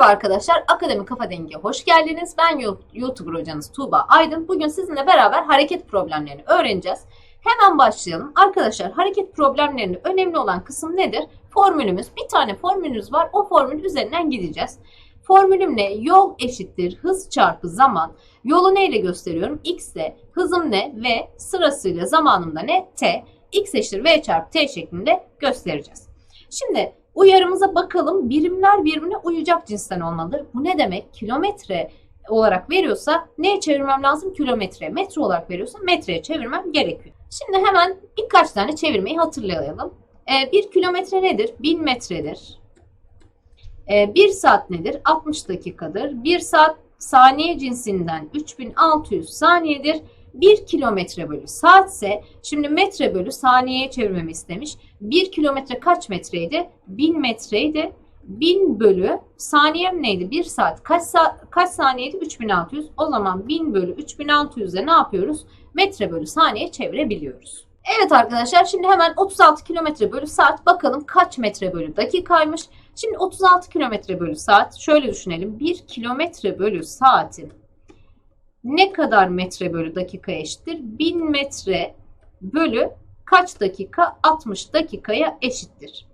Merhaba arkadaşlar, Akademi Kafa Dengi'ye hoş geldiniz. Ben Yo- YouTuber hocanız Tuğba Aydın. Bugün sizinle beraber hareket problemlerini öğreneceğiz. Hemen başlayalım. Arkadaşlar hareket problemlerinde önemli olan kısım nedir? Formülümüz. Bir tane formülümüz var. O formül üzerinden gideceğiz. Formülüm ne? Yol eşittir hız çarpı zaman. Yolu neyle gösteriyorum? X ile. Hızım ne? V. Sırasıyla zamanım da ne? T. X eşittir V çarpı T şeklinde göstereceğiz. Şimdi Uyarımıza bakalım. Birimler birbirine uyacak cinsten olmalıdır. Bu ne demek? Kilometre olarak veriyorsa neye çevirmem lazım? Kilometre. Metre olarak veriyorsa metreye çevirmem gerekiyor. Şimdi hemen birkaç tane çevirmeyi hatırlayalım. Ee, bir kilometre nedir? 1000 metredir. Ee, bir saat nedir? 60 dakikadır. Bir saat saniye cinsinden 3600 saniyedir. 1 kilometre bölü saatse şimdi metre bölü saniyeye çevirmemi istemiş. 1 kilometre kaç metreydi? 1000 metreydi. 1000 bölü saniyem neydi? 1 saat kaç saat kaç saniyeydi? 3600. O zaman 1000 bölü 3600'e ne yapıyoruz? Metre bölü saniye çevirebiliyoruz. Evet arkadaşlar şimdi hemen 36 kilometre bölü saat bakalım kaç metre bölü dakikaymış. Şimdi 36 kilometre bölü saat şöyle düşünelim. 1 kilometre bölü saatin ne kadar metre bölü dakika eşittir? 1000 metre bölü kaç dakika? 60 dakikaya eşittir.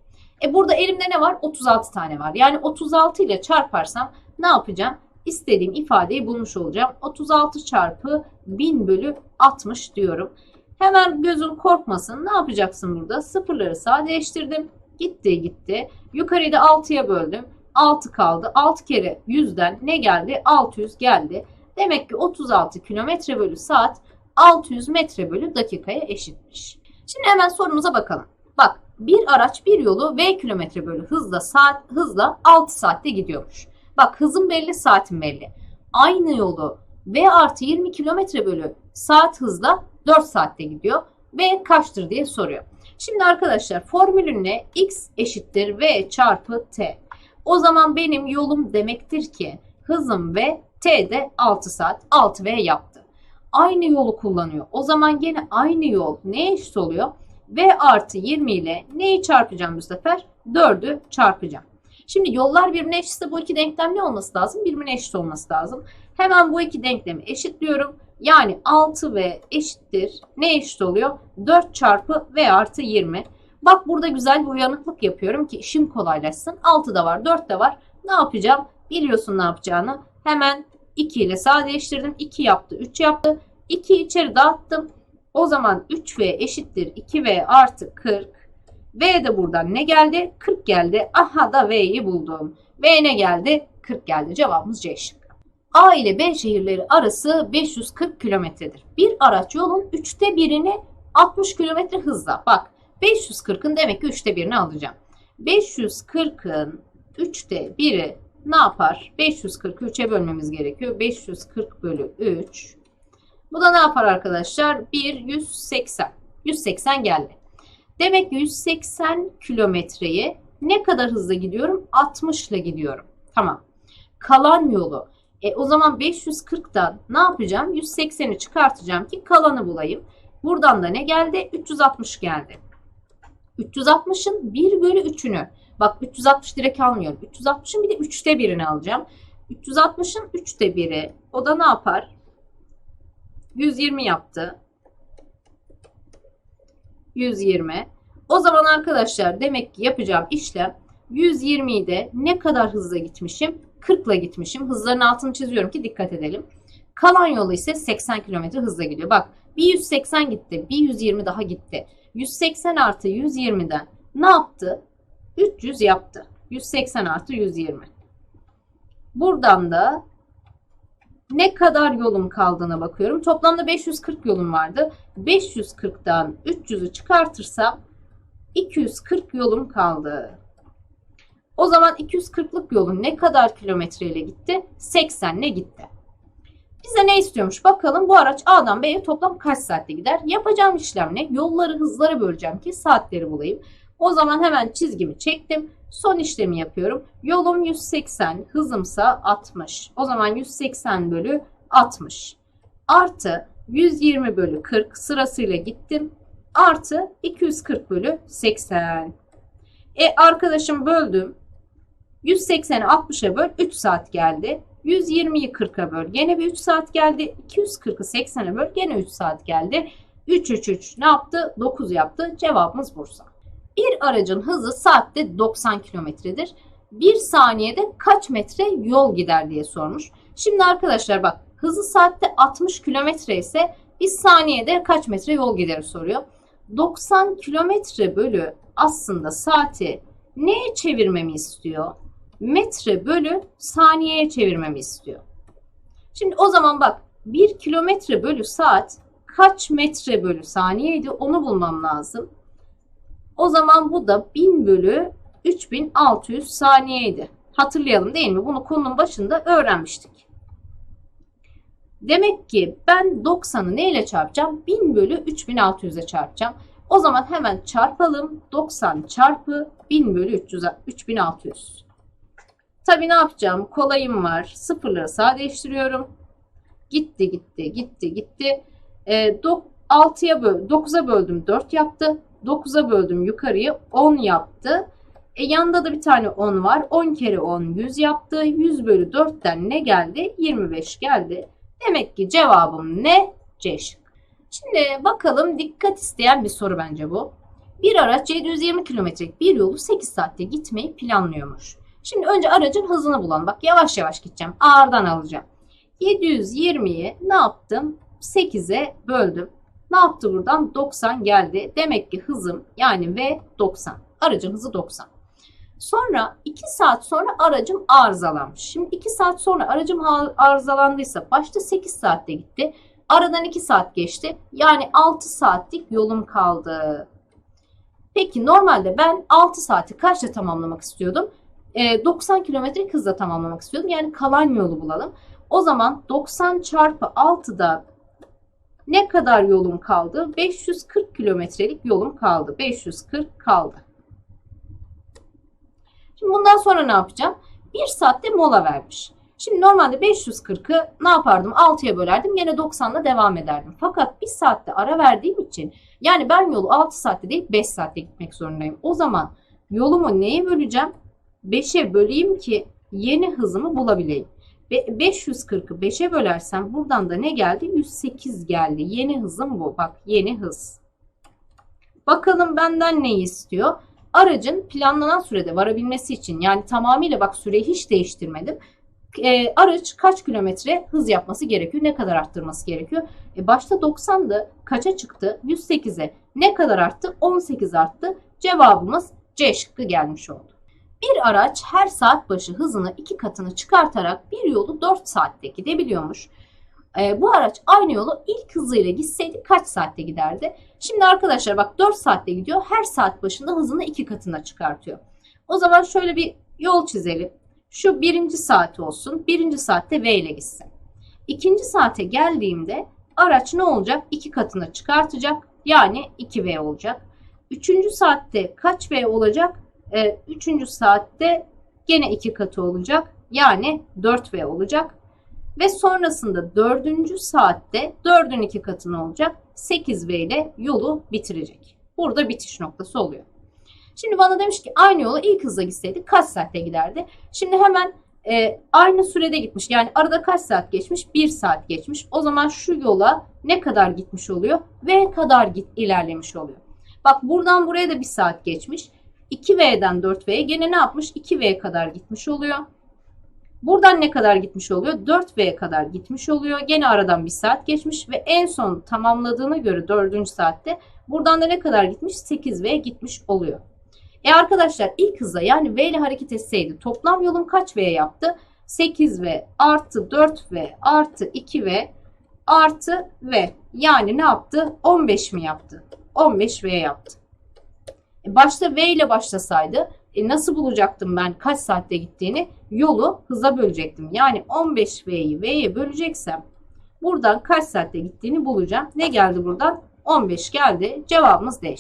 E burada elimde ne var? 36 tane var. Yani 36 ile çarparsam ne yapacağım? İstediğim ifadeyi bulmuş olacağım. 36 çarpı 1000 bölü 60 diyorum. Hemen gözün korkmasın. Ne yapacaksın burada? Sıfırları sadeleştirdim. Gitti gitti. Yukarıyı da 6'ya böldüm. 6 kaldı. 6 kere 100'den ne geldi? 600 geldi. Demek ki 36 kilometre bölü saat 600 metre bölü dakikaya eşitmiş. Şimdi hemen sorumuza bakalım. Bak bir araç bir yolu v kilometre bölü hızla saat hızla 6 saatte gidiyormuş. Bak hızım belli saatim belli. Aynı yolu v artı 20 kilometre bölü saat hızla 4 saatte gidiyor. V kaçtır diye soruyor. Şimdi arkadaşlar formülün ne? X eşittir V çarpı T. O zaman benim yolum demektir ki hızım V T'de 6 saat 6V yaptı. Aynı yolu kullanıyor. O zaman gene aynı yol neye eşit oluyor? V artı 20 ile neyi çarpacağım bu sefer? 4'ü çarpacağım. Şimdi yollar birbirine eşitse bu iki denklem ne olması lazım? Birbirine eşit olması lazım. Hemen bu iki denklemi eşitliyorum. Yani 6V eşittir. Ne eşit oluyor? 4 çarpı V artı 20. Bak burada güzel bir uyanıklık yapıyorum ki işim kolaylaşsın. 6 da var 4 de var. Ne yapacağım? Biliyorsun ne yapacağını. Hemen 2 ile sadeleştirdim. 2 yaptı, 3 yaptı. 2 içeri dağıttım. O zaman 3V eşittir 2V artı 40. V de buradan ne geldi? 40 geldi. Aha da V'yi buldum. V ne geldi? 40 geldi. Cevabımız C şıkkı. A ile B şehirleri arası 540 kilometredir. Bir araç yolun üçte birini 60 kilometre hızla. Bak 540'ın demek ki üçte birini alacağım. 540'ın üçte biri ne yapar? 540'ı 3'e bölmemiz gerekiyor. 540 bölü 3. Bu da ne yapar arkadaşlar? 1, 180. 180 geldi. Demek ki 180 kilometreyi ne kadar hızla gidiyorum? 60 ile gidiyorum. Tamam. Kalan yolu. E, o zaman 540'dan ne yapacağım? 180'i çıkartacağım ki kalanı bulayım. Buradan da ne geldi? 360 geldi. 360'ın 1 bölü 3'ünü Bak 360 direkt almıyorum. 360'ın bir de 3'te 1'ini alacağım. 360'ın 3'te 1'i o da ne yapar? 120 yaptı. 120. O zaman arkadaşlar demek ki yapacağım işlem 120'yi de ne kadar hızla gitmişim? 40 ile gitmişim. Hızların altını çiziyorum ki dikkat edelim. Kalan yolu ise 80 km hızla gidiyor. Bak bir 180 gitti. Bir 120 daha gitti. 180 artı 120'den ne yaptı? 300 yaptı. 180 artı 120. Buradan da ne kadar yolum kaldığına bakıyorum. Toplamda 540 yolum vardı. 540'dan 300'ü çıkartırsam 240 yolum kaldı. O zaman 240'lık yolun ne kadar kilometreyle gitti? 80 ile gitti. Bize ne istiyormuş bakalım bu araç A'dan B'ye toplam kaç saatte gider? Yapacağım işlem ne? Yolları hızlara böleceğim ki saatleri bulayım. O zaman hemen çizgimi çektim. Son işlemi yapıyorum. Yolum 180, hızımsa 60. O zaman 180 bölü 60. Artı 120 bölü 40 sırasıyla gittim. Artı 240 bölü 80. E arkadaşım böldüm. 180'i 60'a böl 3 saat geldi. 120'yi 40'a böl gene bir 3 saat geldi. 240'ı 80'e böl gene 3 saat geldi. 3 3 3 ne yaptı? 9 yaptı. Cevabımız Bursa. Bir aracın hızı saatte 90 kilometredir. Bir saniyede kaç metre yol gider diye sormuş. Şimdi arkadaşlar bak hızı saatte 60 kilometre ise bir saniyede kaç metre yol gider soruyor. 90 kilometre bölü aslında saati neye çevirmemi istiyor? Metre bölü saniyeye çevirmemi istiyor. Şimdi o zaman bak 1 kilometre bölü saat kaç metre bölü saniyeydi onu bulmam lazım. O zaman bu da 1000 bölü 3600 saniyeydi. Hatırlayalım değil mi? Bunu konunun başında öğrenmiştik. Demek ki ben 90'ı neyle çarpacağım? 1000 bölü 3600'e çarpacağım. O zaman hemen çarpalım. 90 çarpı 1000 bölü 300, 3600. Tabii ne yapacağım? Kolayım var. Sıfırları sadeleştiriyorum. Gitti gitti gitti gitti. E, 6'ya böl 9'a böldüm 4 yaptı. 9'a böldüm yukarıyı 10 yaptı. E yanında da bir tane 10 var. 10 kere 10 100 yaptı. 100 bölü 4'ten ne geldi? 25 geldi. Demek ki cevabım ne? C şık. Şimdi bakalım dikkat isteyen bir soru bence bu. Bir araç 720 kilometrelik bir yolu 8 saatte gitmeyi planlıyormuş. Şimdi önce aracın hızını bulalım. Bak yavaş yavaş gideceğim. Ağırdan alacağım. 720'yi ne yaptım? 8'e böldüm. Ne yaptı buradan? 90 geldi. Demek ki hızım yani V 90. Aracın hızı 90. Sonra 2 saat sonra aracım arızalanmış. Şimdi 2 saat sonra aracım arızalandıysa başta 8 saatte gitti. Aradan 2 saat geçti. Yani 6 saatlik yolum kaldı. Peki normalde ben 6 saati kaçta tamamlamak istiyordum? E, 90 kilometrelik hızla tamamlamak istiyordum. Yani kalan yolu bulalım. O zaman 90 çarpı 6'da ne kadar yolum kaldı? 540 kilometrelik yolum kaldı. 540 kaldı. Şimdi bundan sonra ne yapacağım? 1 saatte mola vermiş. Şimdi normalde 540'ı ne yapardım? 6'ya bölerdim. Yine 90'la devam ederdim. Fakat 1 saatte ara verdiğim için yani ben yolu 6 saatte değil 5 saatte gitmek zorundayım. O zaman yolumu neye böleceğim? 5'e böleyim ki yeni hızımı bulabileyim. 540'ı 5'e bölersem buradan da ne geldi? 108 geldi. Yeni hızım bu. Bak yeni hız. Bakalım benden ne istiyor? Aracın planlanan sürede varabilmesi için yani tamamıyla bak süreyi hiç değiştirmedim. E, araç kaç kilometre hız yapması gerekiyor? Ne kadar arttırması gerekiyor? E, başta 90'dı. Kaça çıktı? 108'e. Ne kadar arttı? 18 arttı. Cevabımız C şıkkı gelmiş oldu. Bir araç her saat başı hızını iki katını çıkartarak bir yolu 4 saatte gidebiliyormuş. E, bu araç aynı yolu ilk hızıyla gitseydi kaç saatte giderdi? Şimdi arkadaşlar bak 4 saatte gidiyor. Her saat başında hızını iki katına çıkartıyor. O zaman şöyle bir yol çizelim. Şu birinci saati olsun. Birinci saatte V ile gitsin. İkinci saate geldiğimde araç ne olacak? İki katına çıkartacak. Yani 2V olacak. Üçüncü saatte kaç V olacak? Ee, üçüncü saatte gene iki katı olacak. Yani 4V olacak. Ve sonrasında dördüncü saatte dördün iki katını olacak. 8V ile yolu bitirecek. Burada bitiş noktası oluyor. Şimdi bana demiş ki aynı yola ilk hızla gitseydi kaç saatte giderdi? Şimdi hemen e, aynı sürede gitmiş. Yani arada kaç saat geçmiş? 1 saat geçmiş. O zaman şu yola ne kadar gitmiş oluyor? V kadar git, ilerlemiş oluyor. Bak buradan buraya da 1 saat geçmiş. 2V'den 4V'ye gene ne yapmış? 2V kadar gitmiş oluyor. Buradan ne kadar gitmiş oluyor? 4V'ye kadar gitmiş oluyor. Gene aradan 1 saat geçmiş ve en son tamamladığına göre 4. saatte buradan da ne kadar gitmiş? 8V gitmiş oluyor. E arkadaşlar ilk hıza yani V ile hareket etseydi toplam yolum kaç V yaptı? 8V artı 4V artı 2V artı V. Yani ne yaptı? 15 mi yaptı? 15V yaptı. Başta V ile başlasaydı e nasıl bulacaktım ben kaç saatte gittiğini? Yolu hıza bölecektim. Yani 15V'yi V'ye böleceksem buradan kaç saatte gittiğini bulacağım. Ne geldi buradan? 15 geldi. Cevabımız D.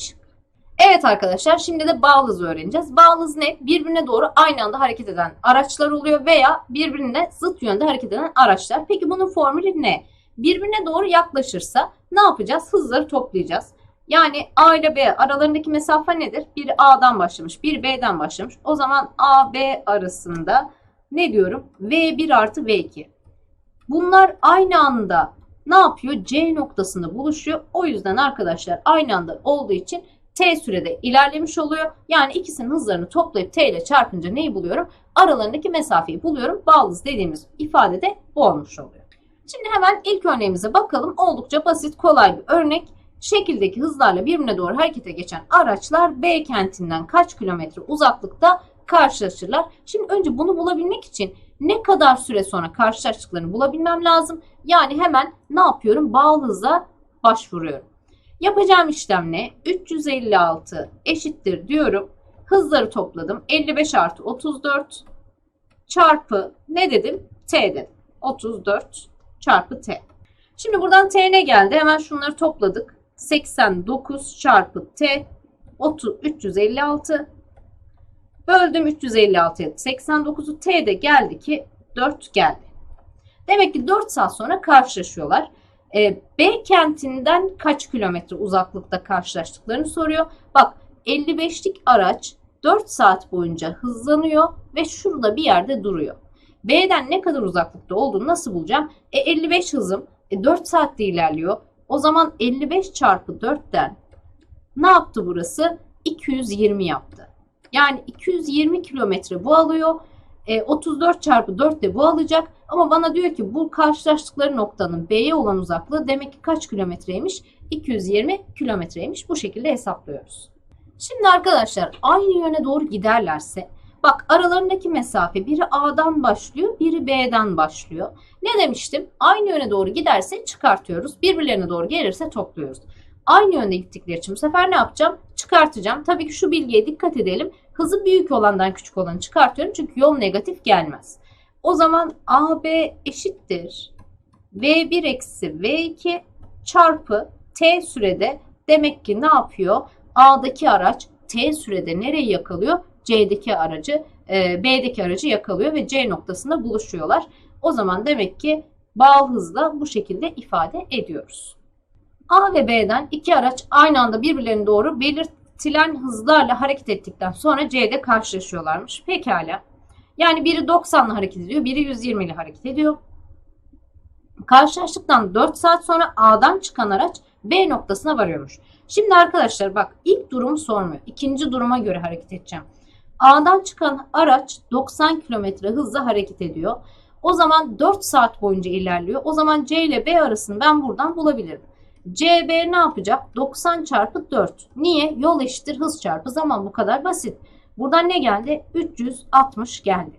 Evet arkadaşlar şimdi de bağlı hızı öğreneceğiz. Bağlı hız ne? Birbirine doğru aynı anda hareket eden araçlar oluyor veya birbirine zıt yönde hareket eden araçlar. Peki bunun formülü ne? Birbirine doğru yaklaşırsa ne yapacağız? Hızları toplayacağız. Yani A ile B aralarındaki mesafe nedir? Biri A'dan başlamış, biri B'den başlamış. O zaman A, B arasında ne diyorum? V1 artı V2. Bunlar aynı anda ne yapıyor? C noktasında buluşuyor. O yüzden arkadaşlar aynı anda olduğu için T sürede ilerlemiş oluyor. Yani ikisinin hızlarını toplayıp T ile çarpınca neyi buluyorum? Aralarındaki mesafeyi buluyorum. Bağlı hız dediğimiz ifade de bu olmuş oluyor. Şimdi hemen ilk örneğimize bakalım. Oldukça basit, kolay bir örnek. Şekildeki hızlarla birbirine doğru harekete geçen araçlar B kentinden kaç kilometre uzaklıkta karşılaşırlar. Şimdi önce bunu bulabilmek için ne kadar süre sonra karşılaştıklarını bulabilmem lazım. Yani hemen ne yapıyorum? Bağlı hıza başvuruyorum. Yapacağım işlem ne? 356 eşittir diyorum. Hızları topladım. 55 artı 34 çarpı ne dedim? T dedim. 34 çarpı T. Şimdi buradan T ne geldi? Hemen şunları topladık. 89 çarpı T 30, 356 böldüm 356'ya 89'u T de geldi ki 4 geldi. Demek ki 4 saat sonra karşılaşıyorlar. E, B kentinden kaç kilometre uzaklıkta karşılaştıklarını soruyor. Bak 55'lik araç 4 saat boyunca hızlanıyor ve şurada bir yerde duruyor. B'den ne kadar uzaklıkta olduğunu nasıl bulacağım? E 55 hızım. E 4 saatte ilerliyor. O zaman 55 çarpı 4'ten ne yaptı burası? 220 yaptı. Yani 220 kilometre bu alıyor. E, 34 çarpı 4 de bu alacak. Ama bana diyor ki bu karşılaştıkları noktanın B'ye olan uzaklığı demek ki kaç kilometreymiş? 220 kilometreymiş. Bu şekilde hesaplıyoruz. Şimdi arkadaşlar aynı yöne doğru giderlerse bak aralarındaki mesafe biri A'dan başlıyor biri B'den başlıyor. Ne demiştim? Aynı yöne doğru giderse çıkartıyoruz. Birbirlerine doğru gelirse topluyoruz. Aynı yönde gittikleri için bu sefer ne yapacağım? Çıkartacağım. Tabii ki şu bilgiye dikkat edelim. Hızı büyük olandan küçük olanı çıkartıyorum. Çünkü yol negatif gelmez. O zaman AB eşittir. V1 eksi V2 çarpı T sürede demek ki ne yapıyor? A'daki araç T sürede nereyi yakalıyor? C'deki aracı, e, B'deki aracı yakalıyor ve C noktasında buluşuyorlar. O zaman demek ki bağlı hızla bu şekilde ifade ediyoruz. A ve B'den iki araç aynı anda birbirlerine doğru belirtilen hızlarla hareket ettikten sonra C'de karşılaşıyorlarmış. Pekala. Yani biri 90 ile hareket ediyor, biri 120 ile hareket ediyor. Karşılaştıktan 4 saat sonra A'dan çıkan araç B noktasına varıyormuş. Şimdi arkadaşlar bak ilk durumu sormuyor. İkinci duruma göre hareket edeceğim. A'dan çıkan araç 90 km hızla hareket ediyor. O zaman 4 saat boyunca ilerliyor. O zaman C ile B arasını ben buradan bulabilirim. CB ne yapacak? 90 çarpı 4. Niye? Yol eşittir hız çarpı zaman bu kadar basit. Buradan ne geldi? 360 geldi.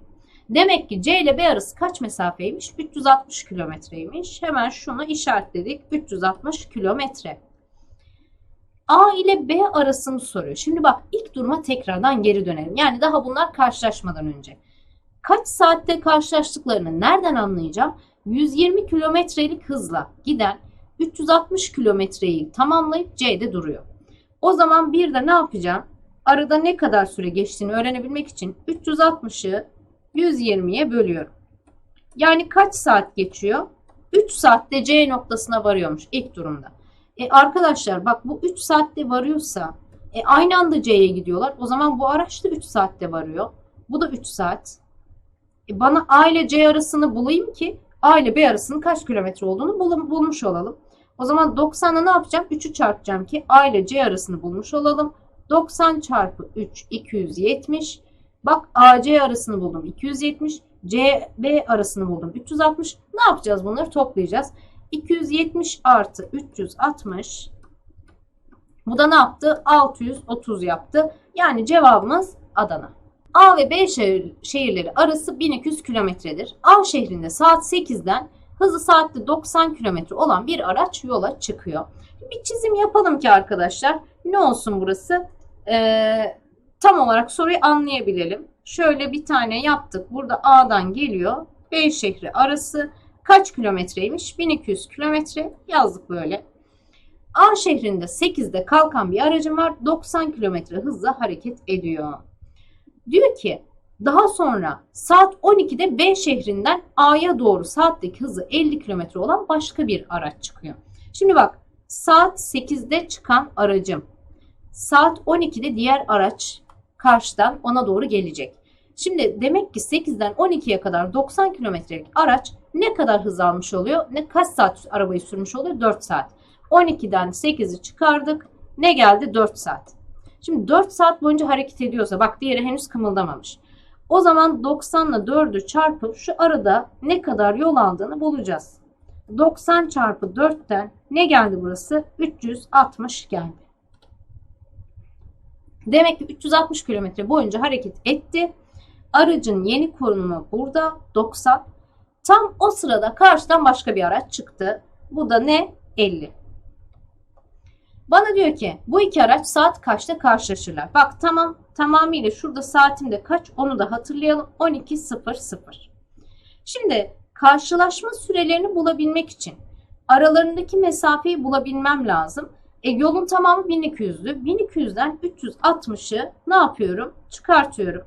Demek ki C ile B arası kaç mesafeymiş? 360 kilometreymiş. Hemen şunu işaretledik. 360 kilometre. A ile B arasını soruyor. Şimdi bak ilk duruma tekrardan geri dönelim. Yani daha bunlar karşılaşmadan önce. Kaç saatte karşılaştıklarını nereden anlayacağım? 120 kilometrelik hızla giden 360 kilometreyi tamamlayıp C'de duruyor. O zaman bir de ne yapacağım? Arada ne kadar süre geçtiğini öğrenebilmek için 360'ı 120'ye bölüyorum. Yani kaç saat geçiyor? 3 saatte C noktasına varıyormuş ilk durumda. E arkadaşlar bak bu 3 saatte varıyorsa e aynı anda C'ye gidiyorlar. O zaman bu araç da 3 saatte varıyor. Bu da 3 saat. E bana A ile C arasını bulayım ki A ile B arasının kaç kilometre olduğunu bul bulmuş olalım. O zaman 90'la ne yapacağım? 3'ü çarpacağım ki A ile C arasını bulmuş olalım. 90 çarpı 3 270. Bak AC arasını buldum 270. CB arasını buldum 360. Ne yapacağız bunları toplayacağız. 270 artı 360. Bu da ne yaptı? 630 yaptı. Yani cevabımız Adana. A ve B şehir, şehirleri arası 1200 kilometredir. A şehrinde saat 8'den hızı saatte 90 kilometre olan bir araç yola çıkıyor. Bir çizim yapalım ki arkadaşlar. Ne olsun burası? Ee, tam olarak soruyu anlayabilelim. Şöyle bir tane yaptık. Burada A'dan geliyor. B şehri arası kaç kilometreymiş? 1200 kilometre yazdık böyle. A şehrinde 8'de kalkan bir aracım var. 90 kilometre hızla hareket ediyor. Diyor ki daha sonra saat 12'de B şehrinden A'ya doğru saatteki hızı 50 kilometre olan başka bir araç çıkıyor. Şimdi bak saat 8'de çıkan aracım saat 12'de diğer araç karşıdan ona doğru gelecek. Şimdi demek ki 8'den 12'ye kadar 90 kilometrelik araç ne kadar hız almış oluyor? Ne kaç saat arabayı sürmüş oluyor? 4 saat. 12'den 8'i çıkardık. Ne geldi? 4 saat. Şimdi 4 saat boyunca hareket ediyorsa bak diğeri henüz kımıldamamış. O zaman 90 ile 4'ü çarpıp şu arada ne kadar yol aldığını bulacağız. 90 çarpı 4'ten ne geldi burası? 360 geldi. Demek ki 360 kilometre boyunca hareket etti. Aracın yeni konumu burada 90. Tam o sırada karşıdan başka bir araç çıktı. Bu da ne? 50. Bana diyor ki bu iki araç saat kaçta karşılaşırlar? Bak tamam tamamıyla şurada saatimde kaç onu da hatırlayalım. 12.00. Şimdi karşılaşma sürelerini bulabilmek için aralarındaki mesafeyi bulabilmem lazım. E, yolun tamamı 1200'dü. 1200'den 360'ı ne yapıyorum? Çıkartıyorum.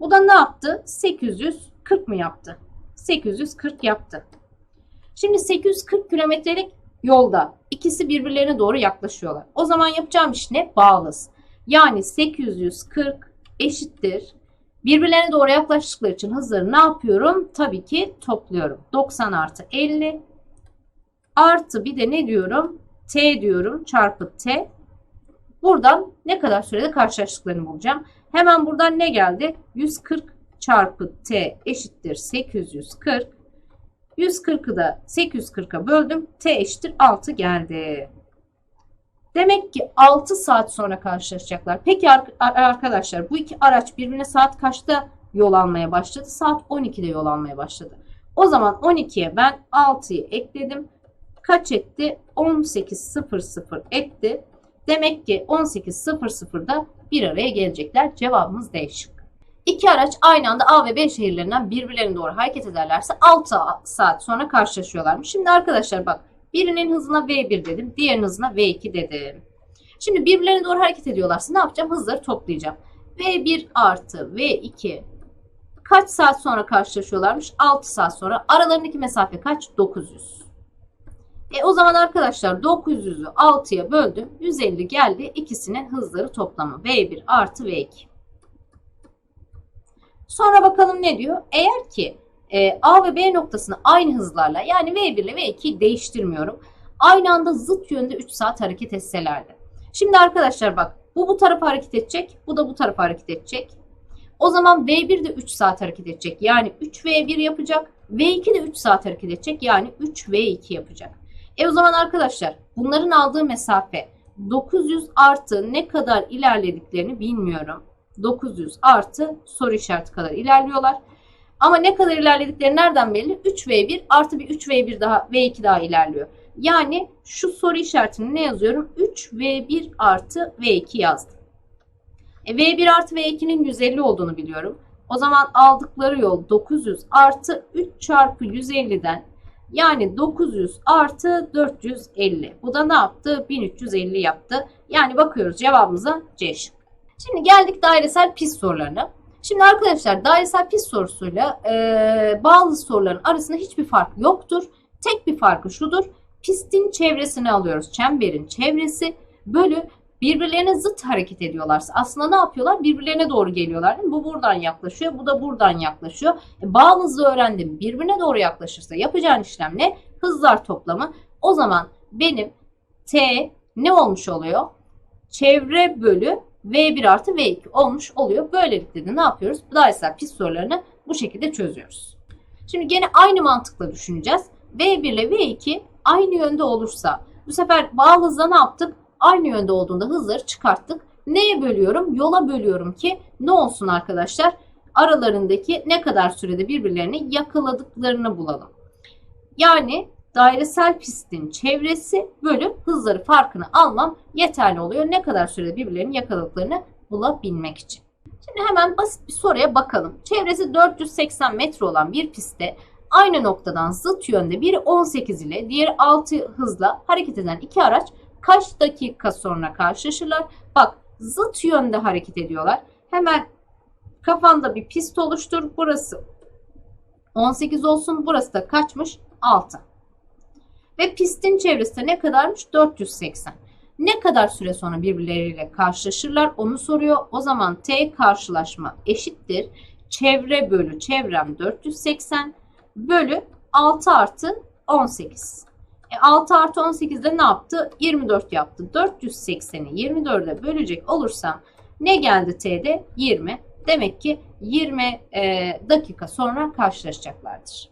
Bu da ne yaptı? 840 mı yaptı? 840 yaptı. Şimdi 840 kilometrelik yolda ikisi birbirlerine doğru yaklaşıyorlar. O zaman yapacağım iş ne? Bağlız. Yani 840 eşittir. Birbirlerine doğru yaklaştıkları için hızları ne yapıyorum? Tabii ki topluyorum. 90 artı 50 artı bir de ne diyorum? T diyorum çarpı T. Buradan ne kadar sürede karşılaştıklarını bulacağım. Hemen buradan ne geldi? 140 çarpı T eşittir 840. 140'ı da 840'a böldüm. T eşittir 6 geldi. Demek ki 6 saat sonra karşılaşacaklar. Peki arkadaşlar bu iki araç birbirine saat kaçta yol almaya başladı? Saat 12'de yol almaya başladı. O zaman 12'ye ben 6'yı ekledim. Kaç etti? 18.00 etti. Demek ki 18.00'da bir araya gelecekler. Cevabımız değişik. İki araç aynı anda A ve B şehirlerinden birbirlerine doğru hareket ederlerse 6 saat sonra karşılaşıyorlarmış. Şimdi arkadaşlar bak birinin hızına V1 dedim, diğerinin hızına V2 dedim. Şimdi birbirlerine doğru hareket ediyorlarsa ne yapacağım? Hızları toplayacağım. V1 artı V2 kaç saat sonra karşılaşıyorlarmış? 6 saat sonra. Aralarındaki mesafe kaç? 900. E o zaman arkadaşlar 900'ü 6'ya böldüm. 150 geldi. İkisinin hızları toplamı. V1 artı V2. Sonra bakalım ne diyor? Eğer ki e, A ve B noktasını aynı hızlarla yani V1 ile V2'yi değiştirmiyorum. Aynı anda zıt yönde 3 saat hareket etselerdi. Şimdi arkadaşlar bak bu bu tarafa hareket edecek. Bu da bu tarafa hareket edecek. O zaman V1 de 3 saat hareket edecek. Yani 3V1 yapacak. V2 de 3 saat hareket edecek. Yani 3V2 yapacak. E o zaman arkadaşlar bunların aldığı mesafe 900 artı ne kadar ilerlediklerini bilmiyorum. 900 artı soru işareti kadar ilerliyorlar. Ama ne kadar ilerledikleri nereden belli? 3V1 artı bir 3V1 daha V2 daha ilerliyor. Yani şu soru işaretini ne yazıyorum? 3V1 artı V2 yazdım. E, V1 artı V2'nin 150 olduğunu biliyorum. O zaman aldıkları yol 900 artı 3 çarpı 150'den yani 900 artı 450. Bu da ne yaptı? 1350 yaptı. Yani bakıyoruz cevabımıza C şık. Şimdi geldik dairesel pist sorularına. Şimdi arkadaşlar dairesel pist sorusuyla e, bağlı soruların arasında hiçbir fark yoktur. Tek bir farkı şudur. Pistin çevresini alıyoruz. Çemberin çevresi bölü birbirlerine zıt hareket ediyorlarsa aslında ne yapıyorlar? Birbirlerine doğru geliyorlar. Değil mi? Bu buradan yaklaşıyor, bu da buradan yaklaşıyor. E, hızı öğrendim. Birbirine doğru yaklaşırsa yapacağın işlem ne? Hızlar toplamı. O zaman benim T ne olmuş oluyor? Çevre bölü V1 artı V2 olmuş oluyor. Böylelikle de ne yapıyoruz? Dairesel pist sorularını bu şekilde çözüyoruz. Şimdi gene aynı mantıkla düşüneceğiz. V1 ile V2 aynı yönde olursa bu sefer bağlı hızla ne yaptık? Aynı yönde olduğunda hızları çıkarttık. Neye bölüyorum? Yola bölüyorum ki ne olsun arkadaşlar? Aralarındaki ne kadar sürede birbirlerini yakaladıklarını bulalım. Yani dairesel pistin çevresi bölü hızları farkını almam yeterli oluyor. Ne kadar sürede birbirlerini yakaladıklarını bulabilmek için. Şimdi hemen basit bir soruya bakalım. Çevresi 480 metre olan bir pistte aynı noktadan zıt yönde biri 18 ile diğeri 6 hızla hareket eden iki araç kaç dakika sonra karşılaşırlar? Bak zıt yönde hareket ediyorlar. Hemen kafanda bir pist oluştur. Burası 18 olsun. Burası da kaçmış? 6. Ve pistin çevresi ne kadarmış? 480. Ne kadar süre sonra birbirleriyle karşılaşırlar onu soruyor. O zaman T karşılaşma eşittir. Çevre bölü çevrem 480 bölü 6 artı 18. E 6 artı 18 de ne yaptı? 24 yaptı. 480'i 24'e bölecek olursam ne geldi T'de? 20. Demek ki 20 e, dakika sonra karşılaşacaklardır.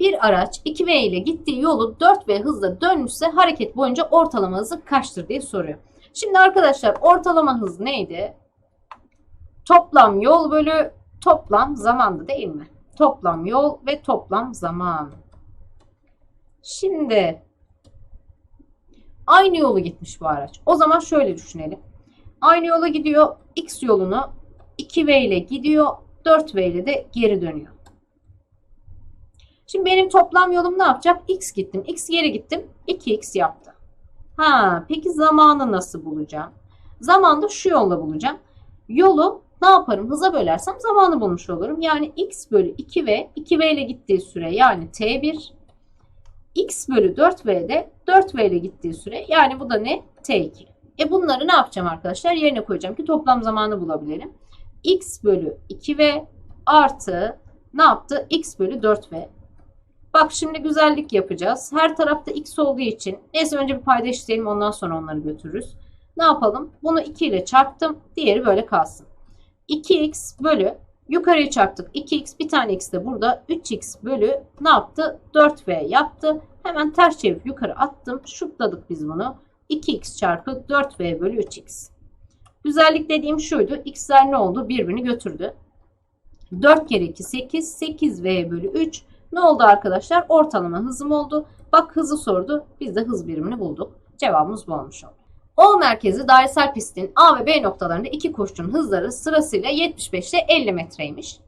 Bir araç 2V ile gittiği yolu 4V hızla dönmüşse hareket boyunca ortalama hızı kaçtır diye soruyor. Şimdi arkadaşlar ortalama hız neydi? Toplam yol bölü toplam zamandı değil mi? Toplam yol ve toplam zaman. Şimdi aynı yolu gitmiş bu araç. O zaman şöyle düşünelim. Aynı yola gidiyor. X yolunu 2V ile gidiyor. 4V ile de geri dönüyor. Şimdi benim toplam yolum ne yapacak? X gittim. X geri gittim. 2X yaptı. Ha, peki zamanı nasıl bulacağım? Zamanı şu yolla bulacağım. Yolu ne yaparım? Hıza bölersem zamanı bulmuş olurum. Yani X bölü 2V, 2V ile gittiği süre yani T1. X bölü 4V'de 4V ile gittiği süre yani bu da ne? T2. E bunları ne yapacağım arkadaşlar? Yerine koyacağım ki toplam zamanı bulabilelim. X bölü 2V artı ne yaptı? X bölü 4V. Bak şimdi güzellik yapacağız. Her tarafta x olduğu için neyse önce bir payda eşitleyelim ondan sonra onları götürürüz. Ne yapalım? Bunu 2 ile çarptım. Diğeri böyle kalsın. 2x bölü yukarıya çarptık. 2x bir tane x de burada. 3x bölü ne yaptı? 4v yaptı. Hemen ters çevirip yukarı attım. Şutladık biz bunu. 2x çarpı 4v bölü 3x. Güzellik dediğim şuydu. x'ler ne oldu? Birbirini götürdü. 4 kere 2 8. 8v bölü 3. Ne oldu arkadaşlar? Ortalama hızım oldu. Bak hızı sordu. Biz de hız birimini bulduk. Cevabımız bu olmuş oldu. O merkezi dairesel pistin A ve B noktalarında iki koşucunun hızları sırasıyla 75 ile 50 metreymiş.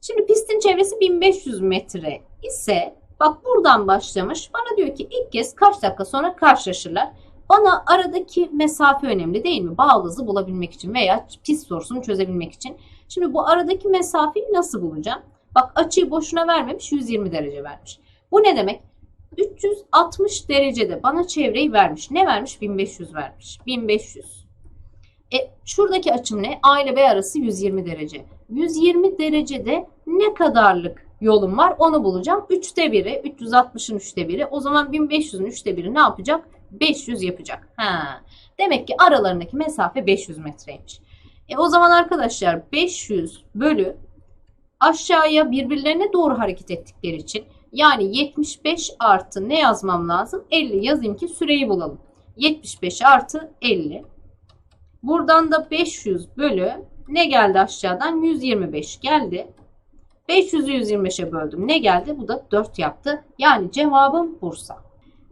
Şimdi pistin çevresi 1500 metre ise bak buradan başlamış. Bana diyor ki ilk kez kaç dakika sonra karşılaşırlar. Bana aradaki mesafe önemli değil mi? Bağlı hızı bulabilmek için veya pist sorusunu çözebilmek için. Şimdi bu aradaki mesafeyi nasıl bulacağım? Bak açıyı boşuna vermemiş 120 derece vermiş. Bu ne demek? 360 derecede bana çevreyi vermiş. Ne vermiş? 1500 vermiş. 1500. E şuradaki açım ne? A ile B arası 120 derece. 120 derecede ne kadarlık yolum var onu bulacağım. 3'te 1'i 360'ın 3'te 1'i o zaman 1500'ün 3'te 1'i ne yapacak? 500 yapacak. Ha. Demek ki aralarındaki mesafe 500 metreymiş. E o zaman arkadaşlar 500 bölü aşağıya birbirlerine doğru hareket ettikleri için yani 75 artı ne yazmam lazım? 50 yazayım ki süreyi bulalım. 75 artı 50. Buradan da 500 bölü ne geldi aşağıdan? 125 geldi. 500'ü 125'e böldüm. Ne geldi? Bu da 4 yaptı. Yani cevabım Bursa.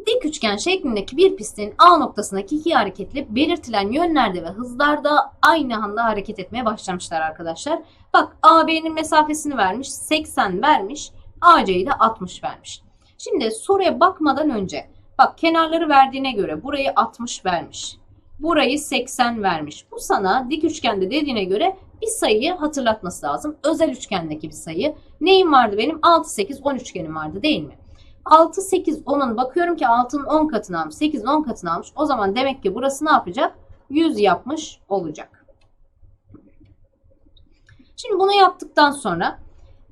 Dik üçgen şeklindeki bir pistin A noktasındaki iki hareketle belirtilen yönlerde ve hızlarda aynı anda hareket etmeye başlamışlar arkadaşlar. Bak AB'nin mesafesini vermiş, 80 vermiş, AC'yi de 60 vermiş. Şimdi soruya bakmadan önce bak kenarları verdiğine göre burayı 60 vermiş. Burayı 80 vermiş. Bu sana dik üçgende dediğine göre bir sayıyı hatırlatması lazım. Özel üçgendeki bir sayı. Neyim vardı benim? 6, 8, 10 üçgenim vardı değil mi? 6, 8, 10'un bakıyorum ki 6'nın 10 katını almış. 8'in 10 katını almış. O zaman demek ki burası ne yapacak? 100 yapmış olacak. Şimdi bunu yaptıktan sonra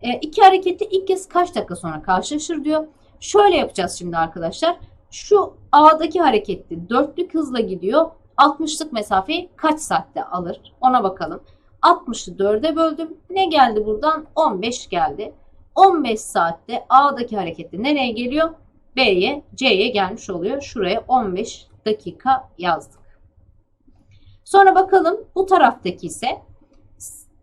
e, iki hareketi ilk kez kaç dakika sonra karşılaşır diyor. Şöyle yapacağız şimdi arkadaşlar. Şu A'daki hareketli dörtlük hızla gidiyor. 60'lık mesafeyi kaç saatte alır? Ona bakalım. 60'ı 4'e böldüm. Ne geldi buradan? 15 geldi. 15 saatte A'daki hareketli nereye geliyor? B'ye, C'ye gelmiş oluyor. Şuraya 15 dakika yazdık. Sonra bakalım bu taraftaki ise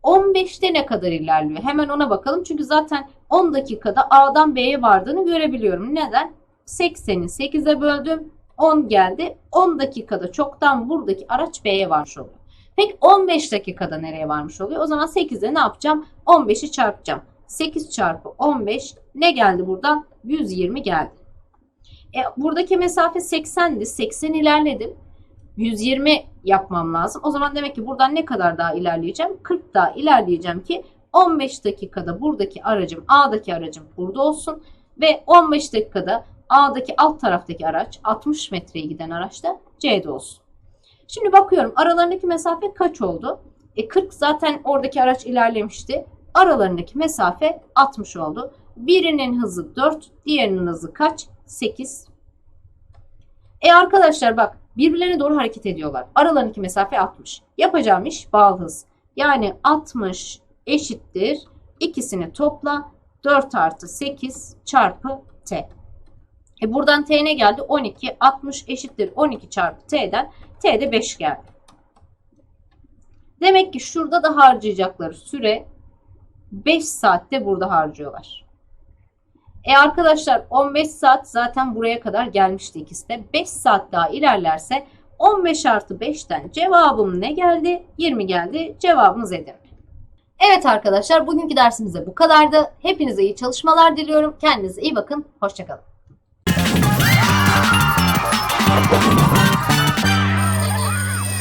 15'te ne kadar ilerliyor? Hemen ona bakalım. Çünkü zaten 10 dakikada A'dan B'ye vardığını görebiliyorum. Neden? 80'i 8'e böldüm. 10 geldi. 10 dakikada çoktan buradaki araç B'ye varmış oluyor. Peki 15 dakikada nereye varmış oluyor? O zaman 8'e ne yapacağım? 15'i çarpacağım. 8 çarpı 15 ne geldi buradan? 120 geldi. E, buradaki mesafe 80'di. 80 ilerledim. 120 yapmam lazım. O zaman demek ki buradan ne kadar daha ilerleyeceğim? 40 daha ilerleyeceğim ki 15 dakikada buradaki aracım A'daki aracım burada olsun ve 15 dakikada A'daki alt taraftaki araç 60 metreye giden araç da C'de olsun. Şimdi bakıyorum aralarındaki mesafe kaç oldu? E 40 zaten oradaki araç ilerlemişti. Aralarındaki mesafe 60 oldu. Birinin hızı 4, diğerinin hızı kaç? 8. E arkadaşlar bak birbirlerine doğru hareket ediyorlar. Aralarındaki mesafe 60. Yapacağım iş bağlı hız. Yani 60 eşittir. İkisini topla. 4 artı 8 çarpı t. E buradan t ne geldi? 12. 60 eşittir 12 çarpı t'den. t de 5 geldi. Demek ki şurada da harcayacakları süre 5 saatte burada harcıyorlar. E arkadaşlar 15 saat zaten buraya kadar gelmişti ikisi de. 5 saat daha ilerlerse 15 artı 5'ten cevabım ne geldi? 20 geldi. Cevabımız Edirne. Evet arkadaşlar bugünkü dersimize bu kadardı. Hepinize iyi çalışmalar diliyorum. Kendinize iyi bakın. Hoşçakalın.